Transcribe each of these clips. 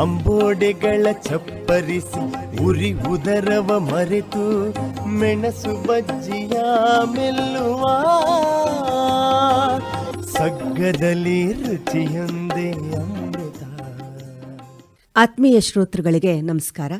ಅಂಬೋಡೆಗಳ ಚಪ್ಪರಿಸಿ ಉರಿ ಉದರವ ಮರೆತು ಮೆಣಸು ಬಜ್ಜಿಯ ಮೆಲ್ಲುವ ಸಗ್ಗದಲ್ಲಿ ರುಚಿಯೊಂದೇ ಅಮೃತ. ಆತ್ಮೀಯ ಶ್ರೋತೃಗಳಿಗೆ ನಮಸ್ಕಾರ.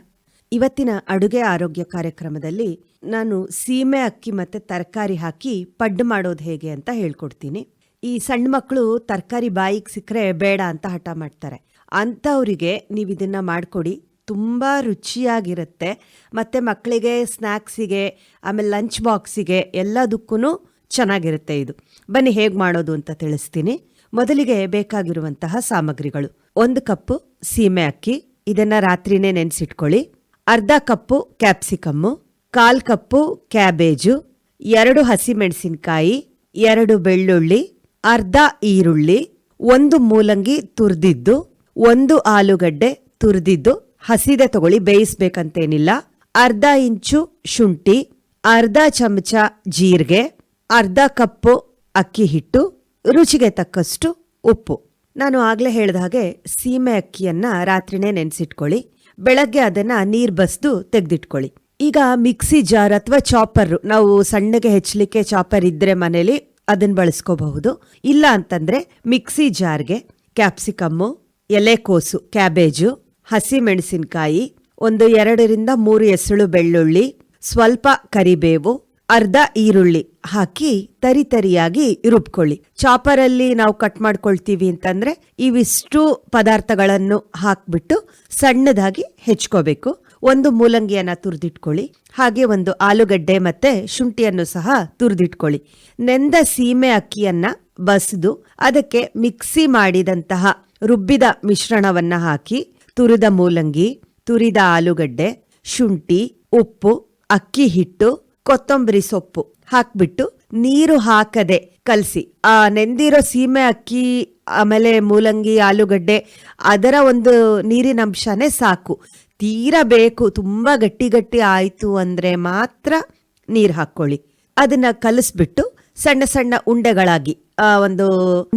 ಇವತ್ತಿನ ಅಡುಗೆ ಆರೋಗ್ಯ ಕಾರ್ಯಕ್ರಮದಲ್ಲಿ ನಾನು ಸೀಮೆ ಅಕ್ಕಿ ಮತ್ತೆ ತರಕಾರಿ ಹಾಕಿ ಪಡ್ಡು ಮಾಡೋದು ಹೇಗೆ ಅಂತ ಹೇಳ್ಕೊಡ್ತೀನಿ. ಈ ಸಣ್ಣ ಮಕ್ಕಳು ತರಕಾರಿ ಬಾಯಿಗೆ ಸಿಕ್ಕರೆ ಬೇಡ ಅಂತ ಹಠ ಮಾಡ್ತಾರೆ. ಅಂಥವರಿಗೆ ನೀವು ಇದನ್ನು ಮಾಡಿಕೊಡಿ. ತುಂಬ ರುಚಿಯಾಗಿರುತ್ತೆ. ಮತ್ತು ಮಕ್ಕಳಿಗೆ ಸ್ನ್ಯಾಕ್ಸಿಗೆ ಆಮೇಲೆ ಲಂಚ್ ಬಾಕ್ಸಿಗೆ ಎಲ್ಲದಕ್ಕೂ ಚೆನ್ನಾಗಿರುತ್ತೆ ಇದು. ಬನ್ನಿ ಹೇಗೆ ಮಾಡೋದು ಅಂತ ತಿಳಿಸ್ತೀನಿ. ಮೊದಲಿಗೆ ಬೇಕಾಗಿರುವಂತಹ ಸಾಮಗ್ರಿಗಳು. ಒಂದು ಕಪ್ಪು ಸೀಮೆ ಅಕ್ಕಿ, ಇದನ್ನು ರಾತ್ರಿನೇ ನೆನೆಸಿಟ್ಕೊಳ್ಳಿ. ಅರ್ಧ ಕಪ್ಪು ಕ್ಯಾಪ್ಸಿಕಮ್ಮು, ಕಾಲು ಕಪ್ಪು ಕ್ಯಾಬೇಜು, ಎರಡು ಹಸಿಮೆಣಸಿನಕಾಯಿ, ಎರಡು ಬೆಳ್ಳುಳ್ಳಿ, ಅರ್ಧ ಈರುಳ್ಳಿ, ಒಂದು ಮೂಲಂಗಿ ತುರಿದಿದ್ದು ಒಂದು ಆಲೂಗಡ್ಡೆ ತುರಿದಿದ್ದು ಹಸಿದೆ ತಗೊಳ್ಳಿ, ಬೇಯಿಸ್ಬೇಕಂತೇನಿಲ್ಲ. ಅರ್ಧ ಇಂಚು ಶುಂಠಿ, ಅರ್ಧ ಚಮಚ ಜೀರಿಗೆ, ಅರ್ಧ ಕಪ್ಪು ಅಕ್ಕಿ ಹಿಟ್ಟು, ರುಚಿಗೆ ತಕ್ಕಷ್ಟು ಉಪ್ಪು. ನಾನು ಆಗ್ಲೇ ಹೇಳಿದ ಹಾಗೆ ಸೀಮೆ ಅಕ್ಕಿಯನ್ನ ರಾತ್ರಿನೇ ನೆನೆಸಿಟ್ಕೊಳ್ಳಿ. ಬೆಳಗ್ಗೆ ಅದನ್ನ ನೀರ್ ಬಸ್ದು ತೆಗೆದಿಟ್ಕೊಳ್ಳಿ. ಈಗ ಮಿಕ್ಸಿ ಜಾರ್ ಅಥವಾ ಚಾಪರ್, ನಾವು ಸಣ್ಣಗೆ ಹೆಚ್ಚಲಿಕ್ಕೆ ಚಾಪರ್ ಇದ್ರೆ ಮನೇಲಿ ಅದನ್ನ ಬಳಸ್ಕೋಬಹುದು. ಇಲ್ಲ ಅಂತಂದ್ರೆ ಮಿಕ್ಸಿ ಜಾರ್ಗೆ ಕ್ಯಾಪ್ಸಿಕಮ್ಮು ಎಲೆಕೋಸು ಕ್ಯಾಬೇಜು, ಹಸಿಮೆಣಸಿನಕಾಯಿ, ಒಂದು ಎರಡರಿಂದ ಮೂರು ಎಸಳು ಬೆಳ್ಳುಳ್ಳಿ, ಸ್ವಲ್ಪ ಕರಿಬೇವು, ಅರ್ಧ ಈರುಳ್ಳಿ ಹಾಕಿ ತರಿ ತರಿಯಾಗಿ ರುಬ್ಕೊಳ್ಳಿ. ಚಾಪರಲ್ಲಿ ನಾವು ಕಟ್ ಮಾಡ್ಕೊಳ್ತೀವಿ ಅಂತಂದ್ರೆ ಇವಿಷ್ಟು ಪದಾರ್ಥಗಳನ್ನು ಹಾಕ್ಬಿಟ್ಟು ಸಣ್ಣದಾಗಿ ಹೆಚ್ಕೋಬೇಕು. ಒಂದು ಮೂಲಂಗಿಯನ್ನ ತುರಿದಿಟ್ಕೊಳ್ಳಿ, ಹಾಗೆ ಒಂದು ಆಲೂಗಡ್ಡೆ ಮತ್ತೆ ಶುಂಠಿಯನ್ನು ಸಹ ತುರಿದಿಟ್ಕೊಳ್ಳಿ. ನೆಂದ ಸೀಮೆ ಅಕ್ಕಿಯನ್ನ ಬಸಿದು, ಅದಕ್ಕೆ ಮಿಕ್ಸಿ ಮಾಡಿದಂತಹ ರುಬ್ಬಿದ ಮಿಶ್ರಣವನ್ನ ಹಾಕಿ, ತುರಿದ ಮೂಲಂಗಿ, ತುರಿದ ಆಲೂಗಡ್ಡೆ, ಶುಂಠಿ, ಉಪ್ಪು, ಅಕ್ಕಿ ಹಿಟ್ಟು, ಕೊತ್ತಂಬರಿ ಸೊಪ್ಪು ಹಾಕ್ಬಿಟ್ಟು ನೀರು ಹಾಕದೆ ಕಲಸಿ. ಆ ನೆಂದಿರೋ ಸೀಮೆ ಅಕ್ಕಿ, ಆಮೇಲೆ ಮೂಲಂಗಿ, ಆಲೂಗಡ್ಡೆ ಅದರ ಒಂದು ನೀರಿನ ಅಂಶನೇ ಸಾಕು. ತೀರಾ ಬೇಕು, ತುಂಬ ಗಟ್ಟಿ ಗಟ್ಟಿ ಆಯಿತು ಅಂದರೆ ಮಾತ್ರ ನೀರು ಹಾಕ್ಕೊಳ್ಳಿ. ಅದನ್ನು ಕಲಿಸ್ಬಿಟ್ಟು ಸಣ್ಣ ಸಣ್ಣ ಉಂಡೆಗಳಾಗಿ ಒಂದು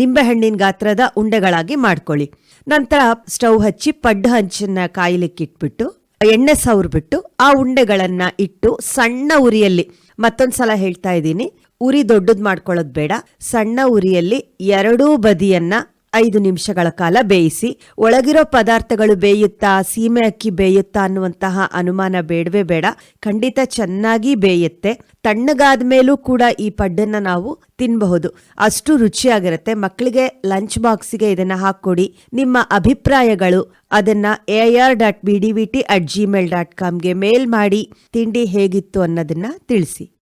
ನಿಂಬೆಹಣ್ಣಿನ ಗಾತ್ರದ ಉಂಡೆಗಳಾಗಿ ಮಾಡ್ಕೊಳ್ಳಿ. ನಂತರ ಸ್ಟವ್ ಹಚ್ಚಿ ಪಡ್ಡು ಹಂಚನ್ನ ಕಾಯ್ಲಿಕ್ಕಿಟ್ಬಿಟ್ಟು ಎಣ್ಣೆ ಸವರ್ಬಿಟ್ಟು ಆ ಉಂಡೆಗಳನ್ನ ಇಟ್ಟು ಸಣ್ಣ ಉರಿಯಲ್ಲಿ ಮತ್ತೊಂದ್ಸಲ ಹೇಳ್ತಾ ಇದ್ದೀನಿ, ಉರಿ ದೊಡ್ಡದ್ ಮಾಡ್ಕೊಳ್ಳೋದು ಬೇಡ. ಸಣ್ಣ ಉರಿಯಲ್ಲಿ ಎರಡೂ ಬದಿಯನ್ನ ಐದು ನಿಮಿಷಗಳ ಕಾಲ ಬೇಯಿಸಿ, ಒಳಗಿರೋ ಪದಾರ್ಥಗಳು ಬೇಯುತ್ತಾ, ಸೀಮೆ ಅಕ್ಕಿ ಬೇಯುತ್ತಾ ಅನ್ನುವಂತಹ ಅನುಮಾನ ಬೇಡವೇ ಬೇಡ. ಖಂಡಿತ ಚೆನ್ನಾಗಿ ಬೇಯುತ್ತೆ. ತಣ್ಣಗಾದ ಮೇಲೂ ಕೂಡ ಈ ಪಡ್ಡನ್ನ ನಾವು ತಿನ್ನಬಹುದು ಅಷ್ಟು ರುಚಿಯಾಗಿರುತ್ತೆ. ಮಕ್ಕಳಿಗೆ ಲಂಚ್ ಬಾಕ್ಸಿಗೆ ಇದನ್ನ ಹಾಕ್ಕೊಡಿ. ನಿಮ್ಮ ಅಭಿಪ್ರಾಯಗಳು ಅದನ್ನ A R dot B D V T at Gmail dot ಕಾಮ್ಗೆ mail ಮಾಡಿ. ತಿಂಡಿ ಹೇಗಿತ್ತು ಅನ್ನೋದನ್ನ ತಿಳಿಸಿ.